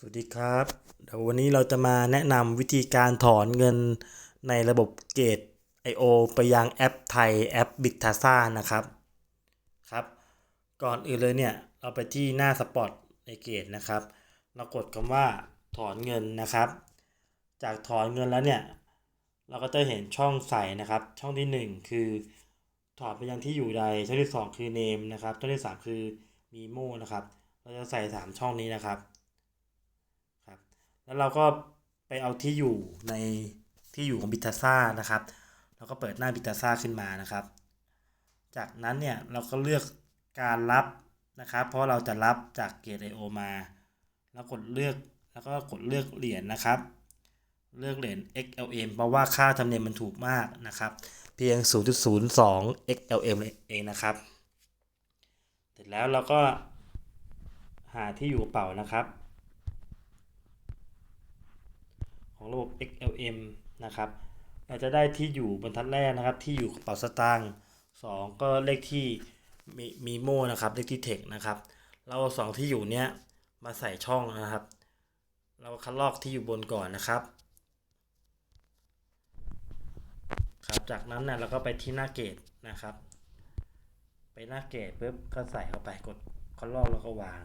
สวัสดีครับ เดี๋ยววันนี้เราจะมาแนะนำวิธีการถอนเงินในระบบเกต I.O. ไปยังแอปไทยแอป b i t a s a นะครับ ครับ ก่อนอื่นเลยเนี่ย เราไปที่หน้าสปอตในเกตนะครับ เรากดคำว่าถอนเงินนะครับ จากถอนเงินแล้วเนี่ย เราก็จะเห็นช่องใส่นะครับ ช่องที่ 1 คือ ถอนไปยังที่อยู่ใด ช่องที่ 2 คือ name นะครับ ช่องที่ 3 คือ memo นะครับ เราจะใส่ 3 ช่องนี้นะครับ แล้วเราก็ไปเอาที่อยู่ในที่อยู่ของบิตาซ่านะครับ แล้วก็เปิดหน้าบิตาซ่าขึ้นมานะครับ จากนั้นเนี่ยเราก็เลือกการรับนะครับ เพราะเราจะรับจากเกตไอโอมา แล้วกดเลือกแล้วก็กดเลือกเหรียญนะครับ เลือกเหรียญ XLM เพราะว่าค่าธรรมเนียมมันถูกมากนะครับ เพียง 0.02 XLM เองนะครับ เสร็จแล้วเราก็หาที่อยู่กระเป๋านะครับ ของ ระบบ XLM นะครับเราจะได้ที่อยู่บรรทัดแรกนะครับ ที่อยู่กระเป๋าสตางค์สองก็เลขที่มีมีโมนะครับเลขที่เทคนะครับ เราเอาสองที่อยู่เนี้ยมาใส่ช่องนะครับ เราคัดลอกที่อยู่บนก่อนนะครับครับจากนั้นเนี่ยเราก็ไปที่หน้าเกตนะครับ ไปหน้าเกตปุ๊บก็ใส่เข้าไปกดคัดลอกแล้วก็วาง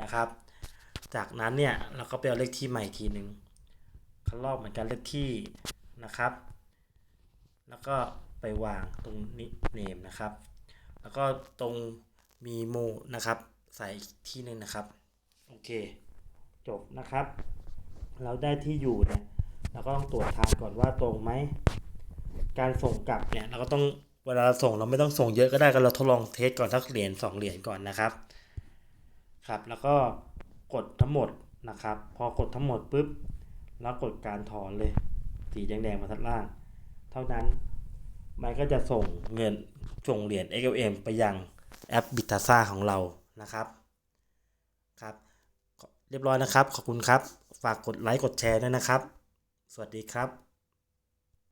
นะครับ จากนั้นเนี่ยเราก็ไปเอาเลขที่ใหม่อีกทีหนึ่ง คัดลอกเหมือนกันเลขที่นะครับ แล้วก็ไปวางตรงนี้เนมนะครับ แล้วก็ตรงมีโมนะครับ ใส่ที่หนึ่งนะครับ โอเค จบนะครับ เราได้ที่อยู่เนี่ยเราก็ต้องตรวจทานก่อนว่าตรงไหม การส่งกลับเนี่ยเราก็ต้องเวลาเราส่งเราไม่ต้องส่งเยอะก็ได้ก็เราทดลองเทสก่อนสักเหรียญสองเหรียญก่อนนะครับ ครับ แล้วก็กดทั้งหมดนะครับ พอกดทั้งหมดปุ๊บ แล้วกดการถอนเลย สีแดงๆมาทัดล่าง เท่านั้นมันก็จะส่งเงินส่งเหรียญ XLM ไปยังแอป b i t a s a ของเรานะครับครับ เรียบร้อยนะครับ ขอบคุณครับ ฝากกดไลค์กดแชร์ด้วยนะครับ สวัสดีครับ